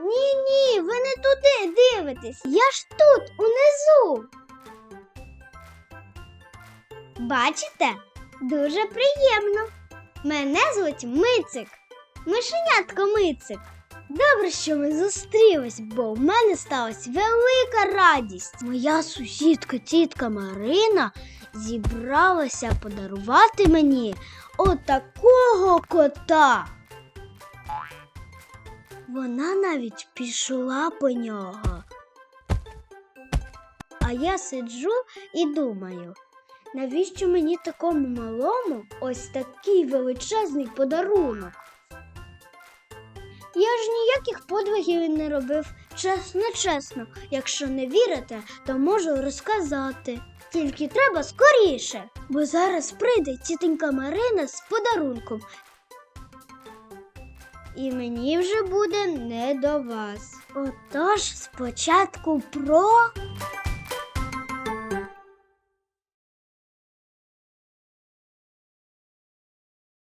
Ні, ні, ви не туди дивитесь. Я ж тут, унизу. Бачите? Дуже приємно. Мене звуть Мицик. Мишенятко Мицик. Добре, що ми зустрілись, бо в мене сталася велика радість. Моя сусідка тітка Марина зібралася подарувати мені отакого кота. Вона навіть пішла по нього. А я сиджу і думаю, навіщо мені такому малому ось такий величезний подарунок? Я ж ніяких подвигів не робив, чесно, чесно. Якщо не вірите, то можу розказати. Тільки треба скоріше, бо зараз прийде тітенька Марина з подарунком. І мені вже буде не до вас. Отож, спочатку про.